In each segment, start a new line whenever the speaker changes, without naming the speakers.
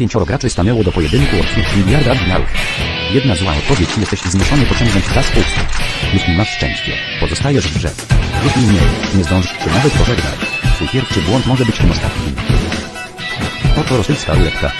Pięcioro graczy stanęło do pojedynku o ćwierć miliarda dinarów. Jedna zła odpowiedź jesteś zmuszony pociągnąć za spust. Jeśli masz szczęście, pozostajesz w grze. Jeśli nie, nie zdążysz się nawet pożegnać. Twój pierwszy błąd może być tym ostatnim. Oto rosyjska ruletka.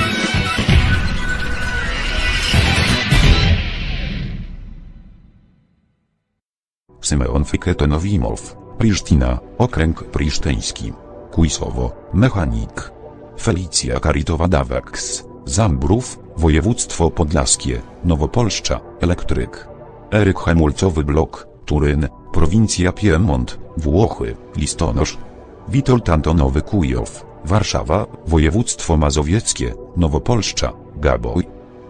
Symeon Fiketonowimow, Prisztina, okręg prisztyński. Kujsowo, mechanik. Felicja Karitowa-Daweks, Zambrów, województwo podlaskie, Nowopolszcza, elektryk. Eryk Hemulcowy Blok, Turyn, prowincja Piemont, Włochy, listonosz. Witold Antonowy Kujow, Warszawa, województwo mazowieckie, Nowopolszcza, Gaboj.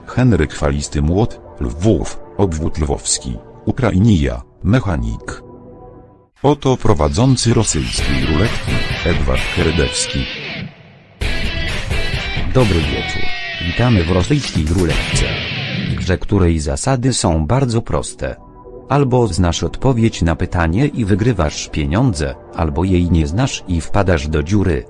Henryk Falisty Młot, Lwów, obwód lwowski, Ukrainia, mechanik. Oto prowadzący rosyjskiej ruletki, Edward Keredewski.
Dobry wieczór. Witamy w rosyjskiej ruletce. Grze której zasady są bardzo proste. Albo znasz odpowiedź na pytanie i wygrywasz pieniądze, albo jej nie znasz i wpadasz do dziury.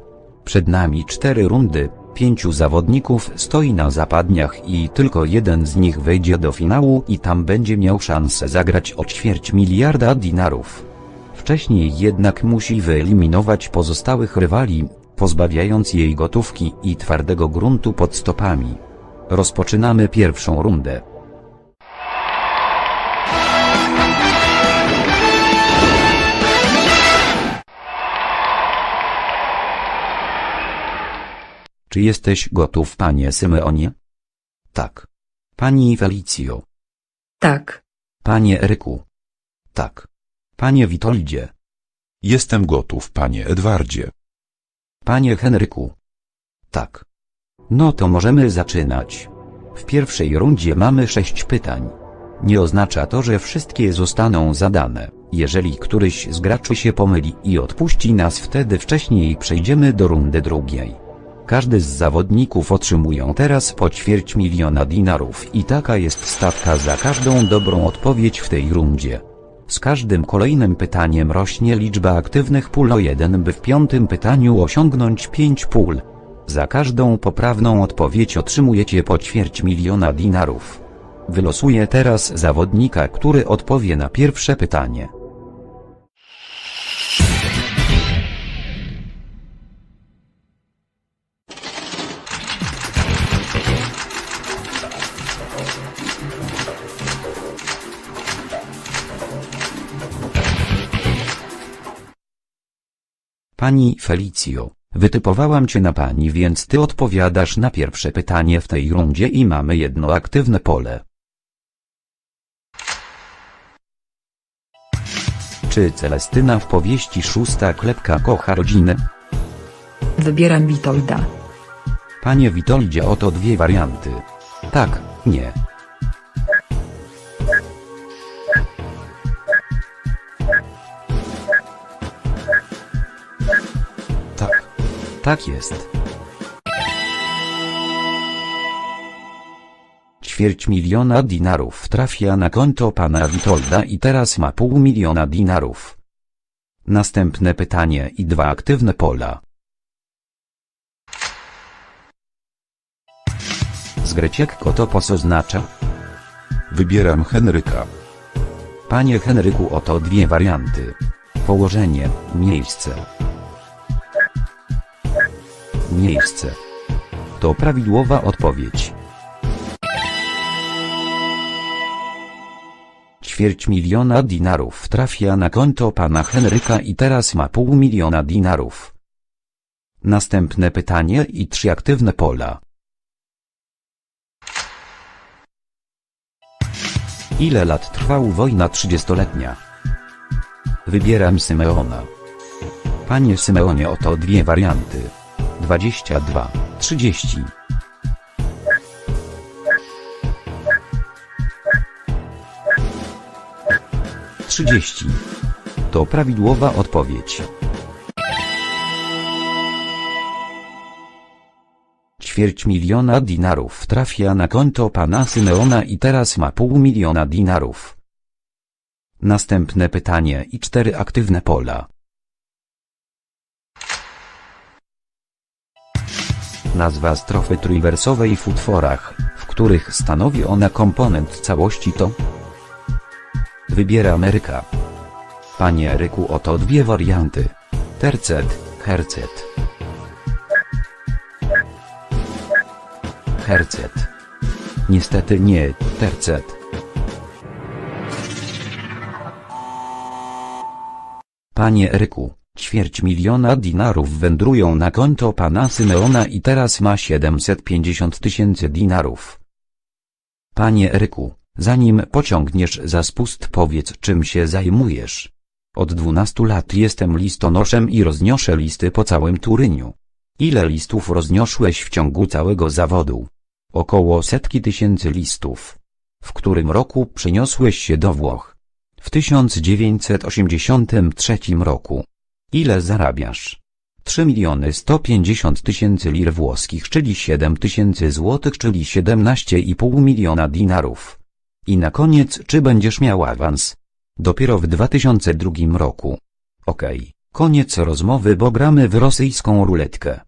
Przed nami cztery rundy, pięciu zawodników stoi na zapadniach i tylko jeden z nich wejdzie do finału i tam będzie miał szansę zagrać o ćwierć miliarda dinarów. Wcześniej jednak musi wyeliminować pozostałych rywali, pozbawiając jej gotówki i twardego gruntu pod stopami. Rozpoczynamy pierwszą rundę. Czy jesteś gotów, panie Symeonie? Tak. Pani Felicjo.
Tak,
Panie Eryku. Tak. Panie Witoldzie.
Jestem gotów, panie Edwardzie.
Panie Henryku. Tak. No to możemy zaczynać. W pierwszej rundzie mamy sześć pytań. Nie oznacza to, że wszystkie zostaną zadane. Jeżeli któryś z graczy się pomyli i odpuści nas wtedy wcześniej przejdziemy do rundy drugiej. Każdy z zawodników otrzymują teraz po ćwierć miliona dinarów i taka jest stawka za każdą dobrą odpowiedź w tej rundzie. Z każdym kolejnym pytaniem rośnie liczba aktywnych pól o jeden by w piątym pytaniu osiągnąć 5 pól. Za każdą poprawną odpowiedź otrzymujecie po ćwierć miliona dinarów. Wylosuję teraz zawodnika, który odpowie na pierwsze pytanie. Pani Felicjo, wytypowałam cię na pani, więc ty odpowiadasz na pierwsze pytanie w tej rundzie i mamy jedno aktywne pole. Czy Celestyna w powieści Szósta Klepka kocha rodzinę?
wybieram Witolda.
Panie Witoldzie, oto dwie warianty. Tak, nie. Tak jest. Ćwierć miliona dinarów trafia na konto pana Witolda i teraz ma pół miliona dinarów. Następne pytanie i dwa aktywne pola. Zgreciekko to pos oznacza?
Wybieram Henryka.
Panie Henryku oto dwie warianty. Położenie, miejsce. Miejsce. To prawidłowa odpowiedź. Ćwierć miliona dinarów trafia na konto pana Henryka i teraz ma pół miliona dinarów. Następne pytanie i trzy aktywne pola. Ile lat trwała wojna trzydziestoletnia? Wybieram Symeona. Panie Symeonie oto dwie warianty. 22, 30. Trzydzieści. To prawidłowa odpowiedź. Ćwierć miliona dinarów trafia na konto pana Symeona i teraz ma pół miliona dinarów. Następne pytanie i cztery aktywne pola. Nazwa strofy trójwersowej w utworach, w których stanowi ona komponent całości to Wybieram Eryka. Panie Eryku oto dwie warianty. Tercet, hercet. Hercet. Niestety nie, tercet. Panie Eryku, ćwierć miliona dinarów wędrują na konto pana Symeona i teraz ma 750 tysięcy dinarów. Panie Eryku, zanim pociągniesz za spust powiedz czym się zajmujesz. Od 12 lat jestem listonoszem i rozniosę listy po całym Turyniu. Ile listów rozniosłeś w ciągu całego zawodu? Około setki tysięcy listów. W którym roku przyniosłeś się do Włoch? W 1983 roku. Ile zarabiasz? 3 miliony 150 tysięcy lir włoskich, czyli 7 tysięcy złotych, czyli 17,5 miliona dinarów. I na koniec, czy będziesz miał awans? Dopiero w 2002 roku. Okej, koniec rozmowy, bo gramy w rosyjską ruletkę.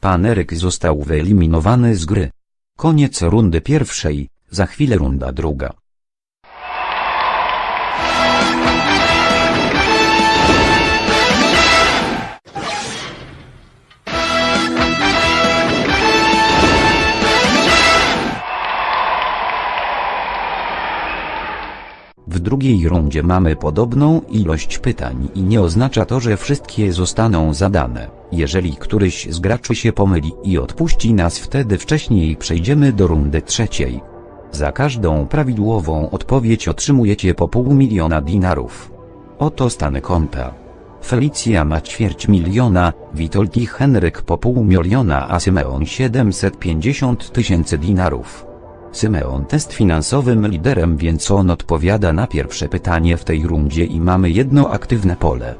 Pan Eryk został wyeliminowany z gry. Koniec rundy pierwszej, za chwilę runda druga. Drugiej rundzie mamy podobną ilość pytań i nie oznacza to, że wszystkie zostaną zadane. Jeżeli któryś z graczy się pomyli i odpuści nas wtedy wcześniej przejdziemy do rundy trzeciej. Za każdą prawidłową odpowiedź otrzymujecie po pół miliona dinarów. Oto stany konta. Felicja ma ćwierć miliona, Witold i Henryk po pół miliona, a Symeon 750 tysięcy dinarów. Symeon jest finansowym liderem, więc on odpowiada na pierwsze pytanie w tej rundzie i mamy jedno aktywne pole.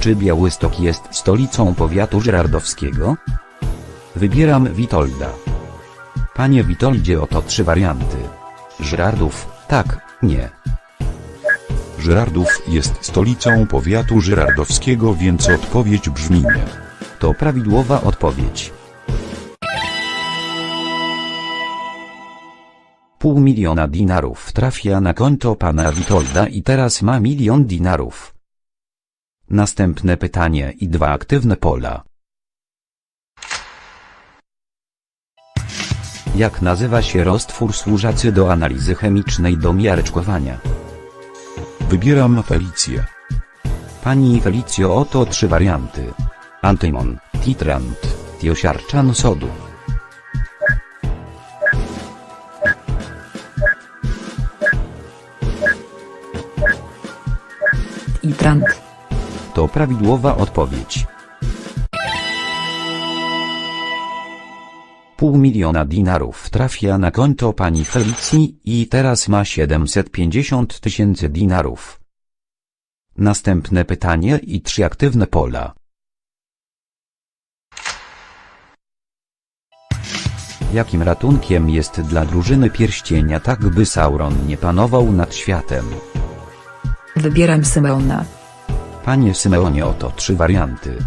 Czy Białystok jest stolicą powiatu żyrardowskiego? Wybieram Witolda. Panie Witoldzie oto trzy warianty. Żyrardów, tak, nie.
Żyrardów jest stolicą powiatu żyrardowskiego, więc odpowiedź brzmi nie.
To prawidłowa odpowiedź. Pół miliona dinarów trafia na konto pana Witolda i teraz ma milion dinarów. Następne pytanie i dwa aktywne pola. Jak nazywa się roztwór służący do analizy chemicznej do miareczkowania?
Wybieram Felicję.
Pani Felicjo oto trzy warianty. Antymon, titrant, tiosiarczan sodu.
Itrant.
To prawidłowa odpowiedź. Pół miliona dinarów trafia na konto pani Felicji i teraz ma 750 tysięcy dinarów. Następne pytanie i trzy aktywne pola. Jakim ratunkiem jest dla drużyny pierścienia tak by Sauron nie panował nad światem?
Wybieram Symeona.
Panie Symeonie oto trzy warianty.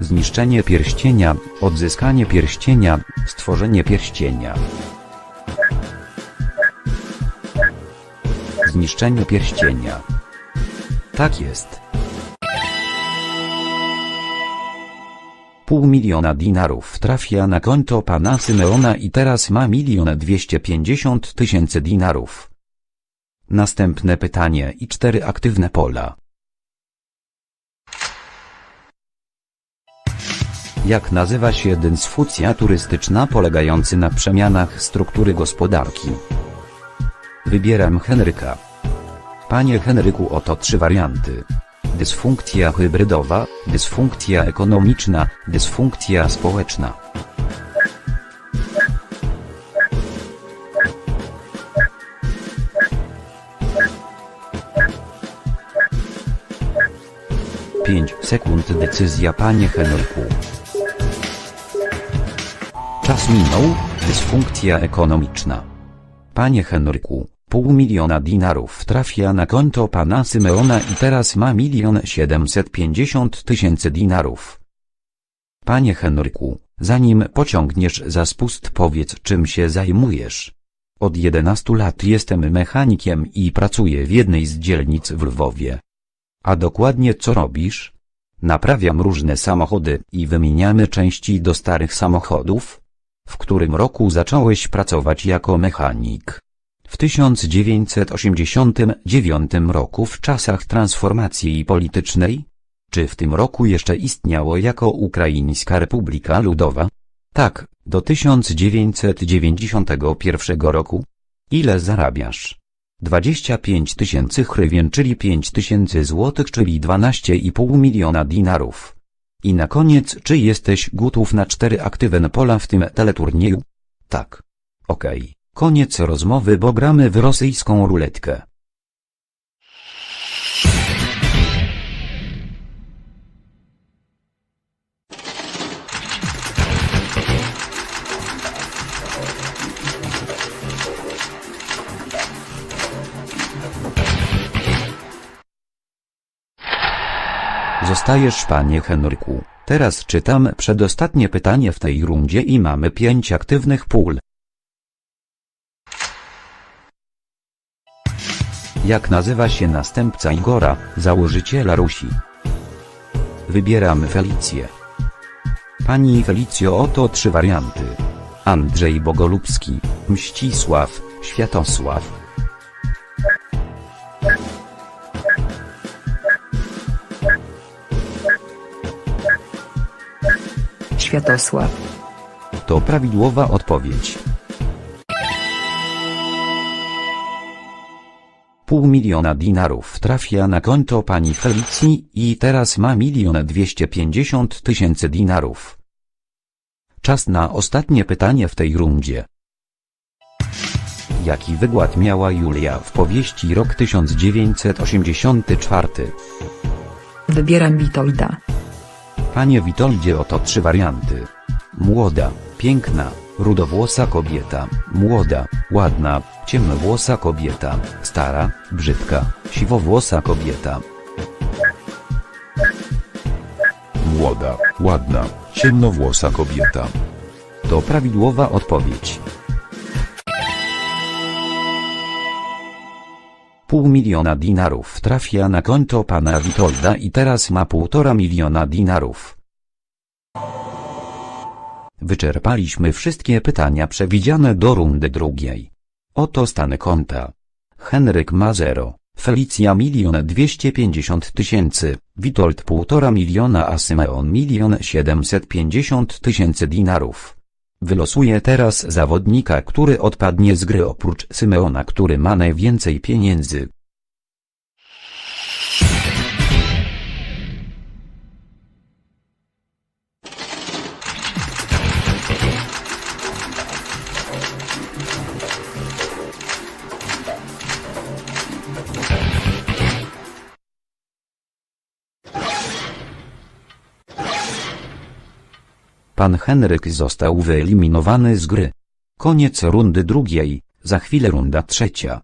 Zniszczenie pierścienia, odzyskanie pierścienia, stworzenie pierścienia. Zniszczenie pierścienia. Tak jest. Pół miliona dinarów trafia na konto pana Symeona i teraz ma milion dwieście pięćdziesiąt tysięcy dinarów. Następne pytanie i cztery aktywne pola. Jak nazywa się dysfunkcja turystyczna polegający na przemianach struktury gospodarki? Wybieram Henryka. Panie Henryku oto trzy warianty dysfunkcja hybrydowa, dysfunkcja ekonomiczna, dysfunkcja społeczna. Pięć sekund decyzja panie Henryku. Czas minął, dysfunkcja ekonomiczna. Panie Henryku pół miliona dinarów trafia na konto pana Symeona i teraz ma milion siedemset pięćdziesiąt tysięcy dinarów. Panie Henryku, zanim pociągniesz za spust powiedz czym się zajmujesz. Od 11 lat jestem mechanikiem i pracuję w jednej z dzielnic w Lwowie. A dokładnie co robisz? Naprawiam różne samochody i wymieniamy części do starych samochodów. W którym roku zacząłeś pracować jako mechanik? W 1989 roku w czasach transformacji politycznej? Czy w tym roku jeszcze istniało jako Ukraińska Republika Ludowa? Tak, do 1991 roku. Ile zarabiasz? 25 tysięcy hrywien czyli 5 tysięcy złotych czyli 12,5 miliona dinarów. I na koniec czy jesteś gotów na cztery aktywne pola w tym teleturnieju? Tak. Okej, koniec rozmowy bo gramy w rosyjską ruletkę. Zostajesz panie Henryku. Teraz czytam przedostatnie pytanie w tej rundzie i mamy pięć aktywnych pól. Jak nazywa się następca Igora, założyciela Rusi? Wybieram Felicję. Pani Felicjo oto trzy warianty. Andrzej Bogolubski, Mścisław, Światosław.
Światosław.
To prawidłowa odpowiedź. Pół miliona dinarów trafia na konto pani Felicji i teraz ma milion dwieście pięćdziesiąt tysięcy dinarów. Czas na ostatnie pytanie w tej rundzie. Jaki wykład miała Julia w powieści rok 1984?
Wybieram Witolda.
Panie Witoldzie oto trzy warianty. Młoda, piękna, rudowłosa kobieta, młoda, ładna, ciemnowłosa kobieta, stara, brzydka, siwowłosa kobieta.
Młoda, ładna, ciemnowłosa kobieta.
To prawidłowa odpowiedź. Pół miliona dinarów trafia na konto pana Witolda i teraz ma półtora miliona dinarów. Wyczerpaliśmy wszystkie pytania przewidziane do rundy drugiej. Oto stany konta. Henryk ma 0, Felicja milion dwieście pięćdziesiąt tysięcy, Witold półtora miliona a Symeon milion siedemset pięćdziesiąt tysięcy dinarów. Wylosuję teraz zawodnika, który odpadnie z gry oprócz Symeona, który ma najwięcej pieniędzy. Pan Henryk został wyeliminowany z gry. Koniec rundy drugiej, za chwilę runda trzecia.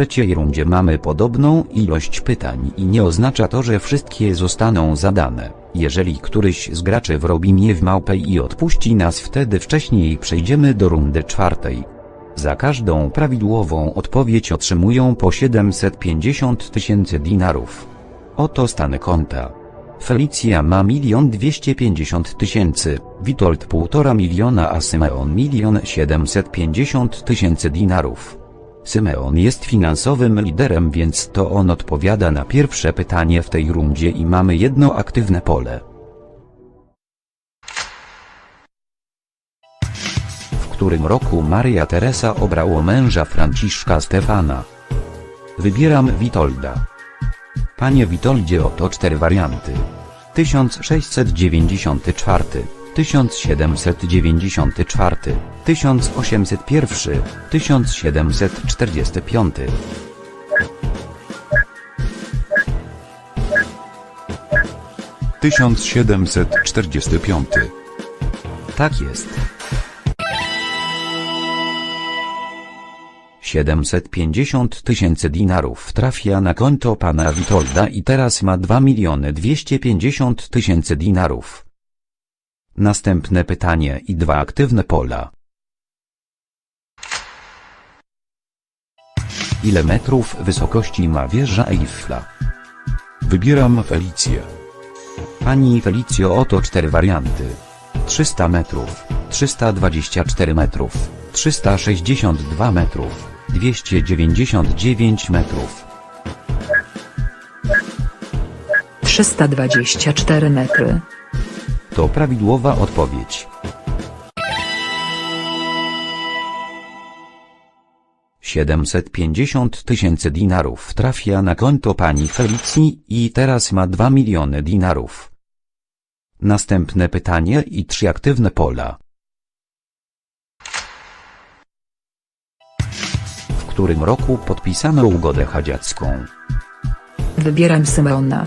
Trzeciej rundzie mamy podobną ilość pytań i nie oznacza to, że wszystkie zostaną zadane. Jeżeli któryś z graczy wrobi mnie w małpę i odpuści nas wtedy wcześniej przejdziemy do rundy czwartej. Za każdą prawidłową odpowiedź otrzymują po 750 tysięcy dinarów. Oto stany konta. Felicja ma milion dwieście pięćdziesiąt tysięcy, Witold półtora miliona a Symeon milion siedemset pięćdziesiąt tysięcy dinarów. Symeon jest finansowym liderem więc to on odpowiada na pierwsze pytanie w tej rundzie i mamy jedno aktywne pole. W którym roku Maria Teresa obrało męża Franciszka Stefana? Wybieram Witolda. Panie Witoldzie oto cztery warianty. 1694, 1794, 1801, 1745.
Tysiąc siedemset czterdziesty piąty.
Tak jest. 750 tysięcy dinarów trafia na konto pana Witolda i teraz ma 2 miliony 250 tysięcy dinarów. Następne pytanie i dwa aktywne pola. Ile metrów wysokości ma wieża Eiffla?
Wybieram Felicję.
Pani Felicjo oto cztery warianty. 300 metrów, 324 metrów, 362 metrów, 299 metrów.
324 metry.
To prawidłowa odpowiedź. Siedemset pięćdziesiąt tysięcy dinarów trafia na konto pani Felicji i teraz ma 2 miliony dinarów. Następne pytanie i trzy aktywne pola. W którym roku podpisano ugodę hadziacką?
Wybieram Symeona.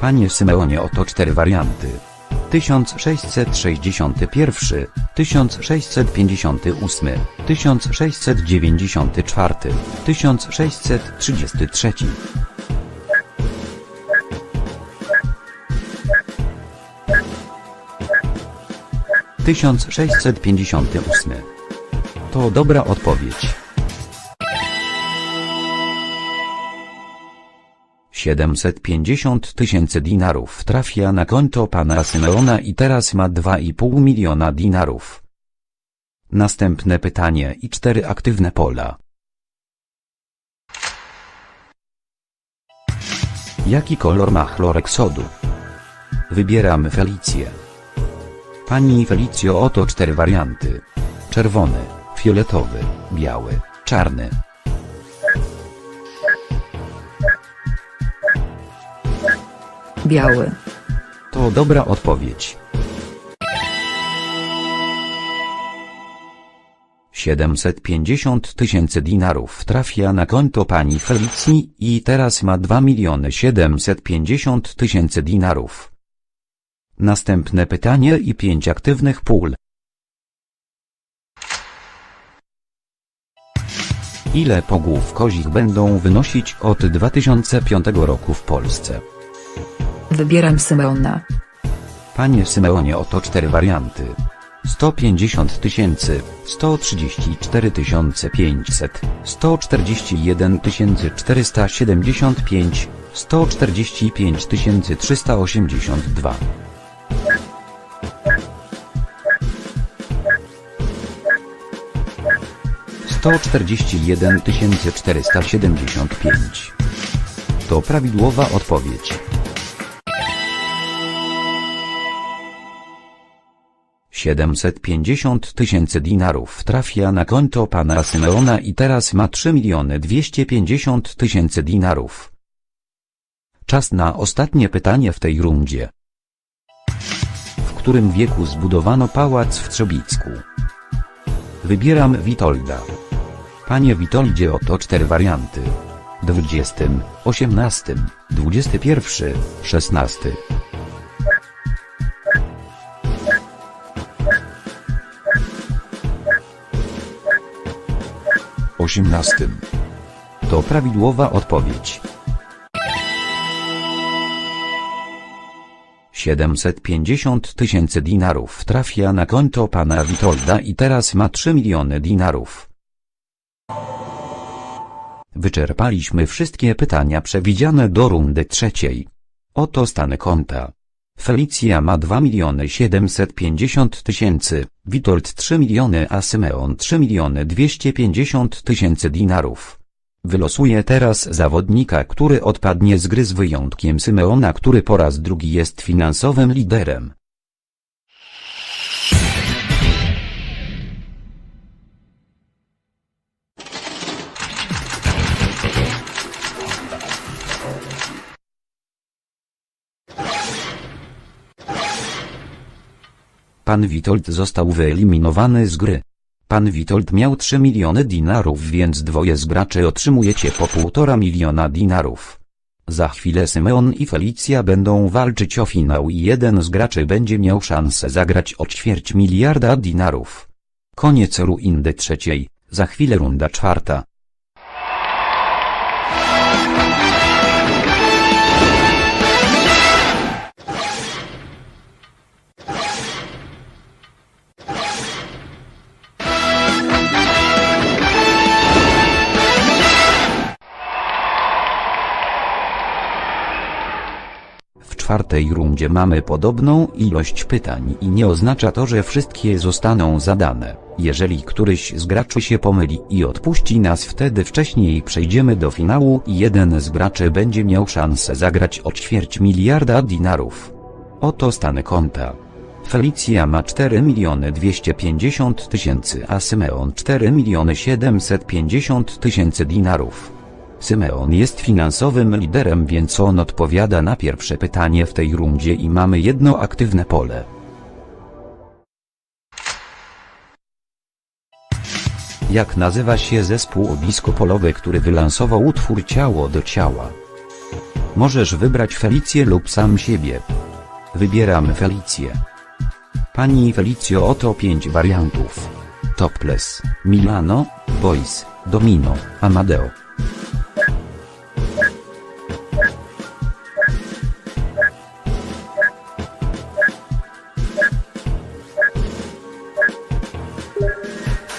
Panie Symeonie oto cztery warianty. 1661, 1658, 1694, 1633. Tysiąc sześćset pięćdziesiąty ósmy. To dobra odpowiedź. 750 tysięcy dinarów trafia na konto pana Symeona i teraz ma 2,5 miliona dinarów. Następne pytanie i cztery aktywne pola. Jaki kolor ma chlorek sodu? Wybieram Felicję. Pani Felicjo oto cztery warianty. Czerwony, fioletowy, biały, czarny.
Biały.
To dobra odpowiedź. 750 tysięcy dinarów trafia na konto pani Felicji i teraz ma 2 miliony 750 tysięcy dinarów. Następne pytanie i pięć aktywnych pól. Ile pogłów kozich będą wynosić od 2005 roku w Polsce?
Wybieram Symeona.
Panie Symeonie oto cztery warianty. 150 tysięcy, 134 500, 141 475, 145 382. Sto czterdzieści jeden tysięcy czterysta siedemdziesiąt pięć. To prawidłowa odpowiedź. 750 tysięcy dinarów trafia na konto pana Symeona i teraz ma 3 miliony 250 tysięcy dinarów. Czas na ostatnie pytanie w tej rundzie. W którym wieku zbudowano pałac w Trzebicku? Wybieram Witolda. Panie Witoldzie oto cztery warianty. 20, 18, 21, 16.
Osiemnastym.
To prawidłowa odpowiedź. 750 tysięcy dinarów trafia na konto pana Witolda i teraz ma 3 miliony dinarów. Wyczerpaliśmy wszystkie pytania przewidziane do rundy trzeciej. Oto stany konta. Felicja ma 2 miliony 750 tysięcy, Witold 3 miliony a Symeon 3 miliony 250 tysięcy dinarów. Wylosuję teraz zawodnika, który odpadnie z gry z wyjątkiem Symeona, który po raz drugi jest finansowym liderem. Pan Witold został wyeliminowany z gry. Pan Witold miał 3 miliony dinarów, więc dwoje z graczy otrzymujecie po 1,5 miliona dinarów. Za chwilę Symeon i Felicja będą walczyć o finał i jeden z graczy będzie miał szansę zagrać o ćwierć miliarda dinarów. Koniec rundy trzeciej, za chwilę runda czwarta. Czwartej rundzie mamy podobną ilość pytań i nie oznacza to, że wszystkie zostaną zadane. Jeżeli któryś z graczy się pomyli i odpuści nas wtedy wcześniej przejdziemy do finału i jeden z graczy będzie miał szansę zagrać o ćwierć miliarda dinarów. Oto stany konta. Felicja ma 4 miliony 250 tysięcy, a Symeon 4 miliony 750 tysięcy dinarów. Symeon jest finansowym liderem, więc on odpowiada na pierwsze pytanie w tej rundzie i mamy jedno aktywne pole. Jak nazywa się zespół obiskopolowy, który wylansował utwór Ciało do ciała? Możesz wybrać Felicję lub sam siebie. Wybieram Felicję. Pani Felicjo oto pięć wariantów. Topless, Milano, Boys, Domino, Amadeo.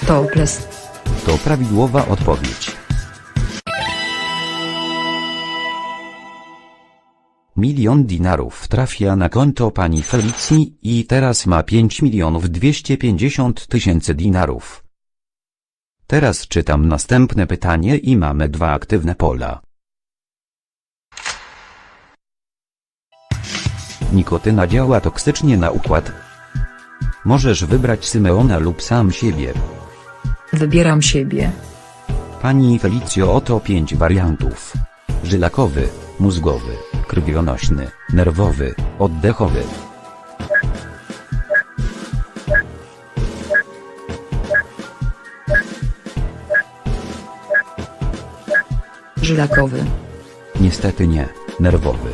Topless.
To prawidłowa odpowiedź. Milion dinarów trafia na konto pani Felicji i teraz ma 5 milionów 250 tysięcy dinarów. Teraz czytam następne pytanie i mamy dwa aktywne pola. Nikotyna działa toksycznie na układ. Możesz wybrać Symeona lub sam siebie.
Wybieram siebie.
Pani Felicjo oto pięć wariantów. Żylakowy, mózgowy, krwionośny, nerwowy, oddechowy.
Żylakowy.
Niestety nie, nerwowy.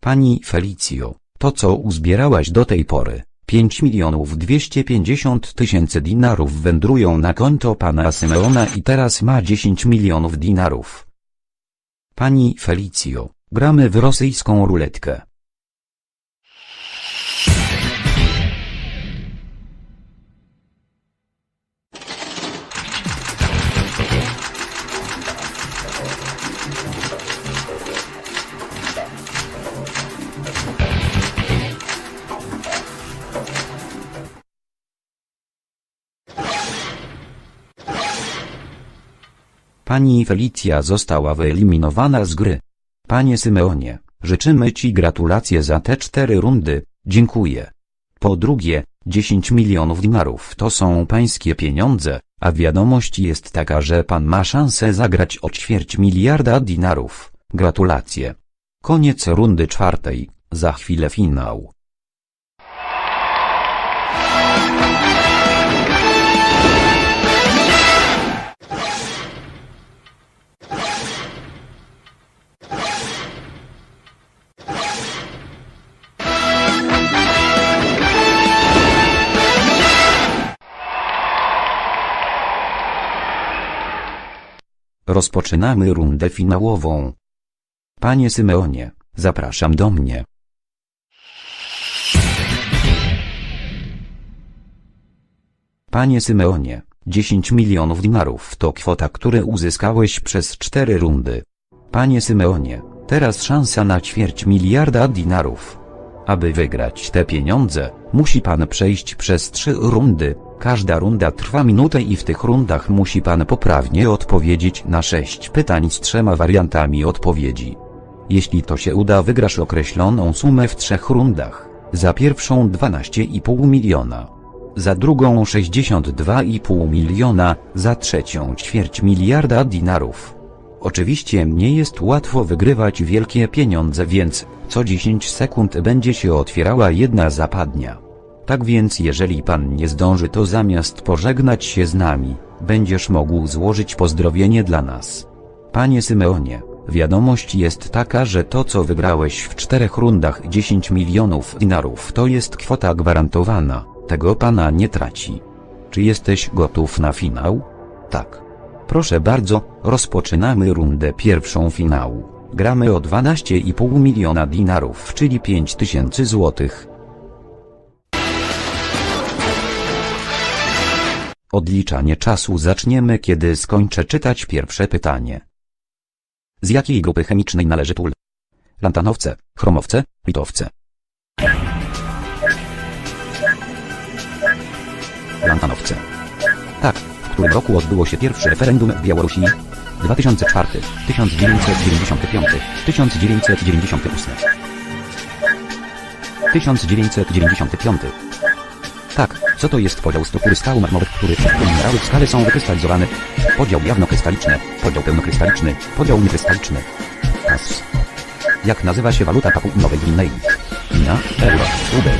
Pani Felicjo, to co uzbierałaś do tej pory, 5 milionów 250 tysięcy dinarów wędrują na konto pana Symeona i teraz ma 10 milionów dinarów. Pani Felicjo, gramy w rosyjską ruletkę. Pani Felicja została wyeliminowana z gry. Panie Symeonie, życzymy Ci gratulacje za te cztery rundy, dziękuję. Po drugie, 10 milionów dinarów to są pańskie pieniądze, a wiadomość jest taka, że pan ma szansę zagrać o ćwierć miliarda dinarów. Gratulacje. Koniec rundy czwartej, za chwilę finał. Rozpoczynamy rundę finałową. Panie Symeonie, zapraszam do mnie. Panie Symeonie, 10 milionów dinarów to kwota, które uzyskałeś przez cztery rundy. Panie Symeonie, teraz szansa na ćwierć miliarda dinarów. Aby wygrać te pieniądze, musi pan przejść przez trzy rundy, każda runda trwa minutę i w tych rundach musi pan poprawnie odpowiedzieć na sześć pytań z trzema wariantami odpowiedzi. Jeśli to się uda wygrasz określoną sumę w trzech rundach, za pierwszą 12,5 miliona, za drugą 62,5 miliona, za trzecią ćwierć miliarda dinarów. Oczywiście nie jest łatwo wygrywać wielkie pieniądze, więc co 10 sekund będzie się otwierała jedna zapadnia. Tak więc jeżeli pan nie zdąży to zamiast pożegnać się z nami, będziesz mógł złożyć pozdrowienie dla nas. Panie Symeonie, wiadomość jest taka, że to co wygrałeś w czterech rundach 10 milionów dinarów to jest kwota gwarantowana, tego pana nie traci. Czy jesteś gotów na finał? Tak. Proszę bardzo, rozpoczynamy rundę pierwszą finału. Gramy o 12,5 miliona dinarów, czyli 5 tysięcy złotych. Odliczanie czasu zaczniemy kiedy skończę czytać pierwsze pytanie. Z jakiej grupy chemicznej należy pól? Lantanowce, chromowce, litowce. Lantanowce. Tak, którym roku odbyło się pierwsze referendum w Białorusi? 2004, 1995, 1998. 1995. Tak, co to jest podział struktury skał marmowych, który wszystkie minerały w skale są wykrystalizowane? Podział jawnokrystaliczny, podział pełnokrystaliczny, podział niekrystaliczny. Pas. Jak nazywa się waluta Papui Nowej Gwinei? Ina, euro, rubel.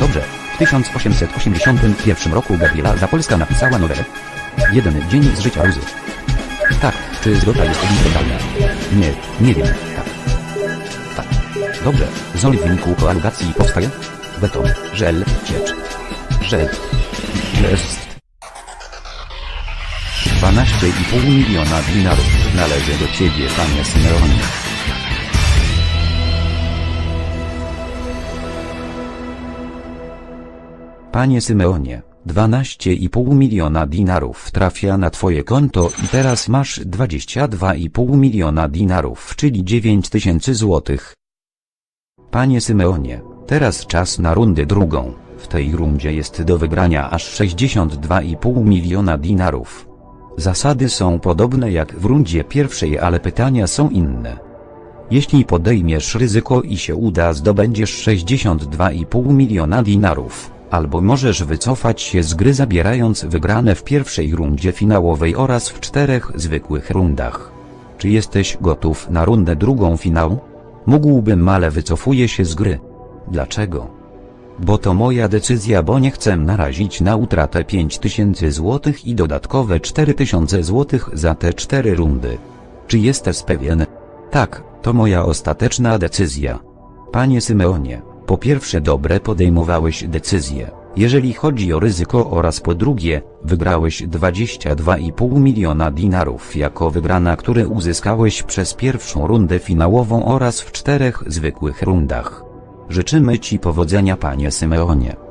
Dobrze. W 1881 roku Gabriela Zapolska napisała nowelę. Jeden dzień z życia Ruzy. Tak, czy zgoda jest instrumentalna? Nie, nie wiem, tak. Tak. Dobrze, z oli w wyniku koalugacji powstaje? Beton, żel, ciecz. Żel. Jest. 12,5 miliona dinarów należy do ciebie, panie Symeonie. Panie Symeonie, 12,5 miliona dinarów trafia na twoje konto i teraz masz 22,5 miliona dinarów, czyli 9 tysięcy złotych. Panie Symeonie, teraz czas na rundę drugą. W tej rundzie jest do wygrania aż 62,5 miliona dinarów. Zasady są podobne jak w rundzie pierwszej, ale pytania są inne. Jeśli podejmiesz ryzyko i się uda, zdobędziesz 62,5 miliona dinarów, albo możesz wycofać się z gry zabierając wygrane w pierwszej rundzie finałowej oraz w czterech zwykłych rundach. Czy jesteś gotów na rundę drugą finału? Mógłbym, ale wycofuję się z gry. Dlaczego? Bo to moja decyzja, bo nie chcę narazić na utratę 5000 złotych i dodatkowe 4000 złotych za te cztery rundy. Czy jesteś pewien? Tak, to moja ostateczna decyzja. Panie Symeonie, po pierwsze dobre podejmowałeś decyzje, jeżeli chodzi o ryzyko oraz po drugie, wygrałeś 22,5 miliona dinarów jako wygrana, które uzyskałeś przez pierwszą rundę finałową oraz w czterech zwykłych rundach. Życzymy Ci powodzenia panie Symeonie.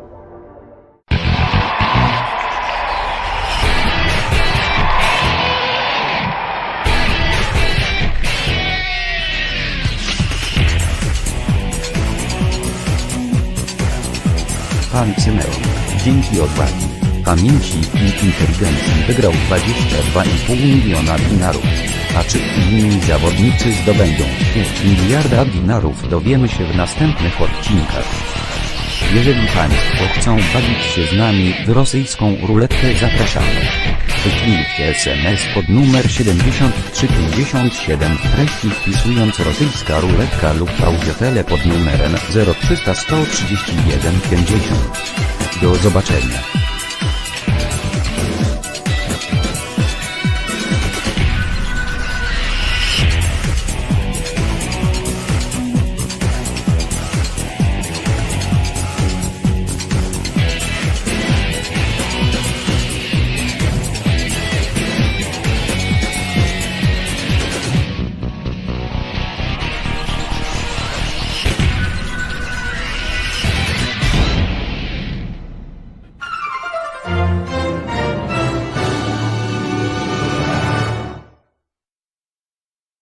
Dzięki odwagi, pamięci i inteligencji wygrał 22,5 miliona dinarów. A czy inni zawodnicy zdobędą ćwierć miliarda dinarów dowiemy się w następnych odcinkach. Jeżeli Państwo chcą bawić się z nami w rosyjską ruletkę zapraszamy. Wyślijcie SMS pod numer 7357 w treści wpisując rosyjska ruletka lub audiotele pod numerem 0300 131 50. Do zobaczenia.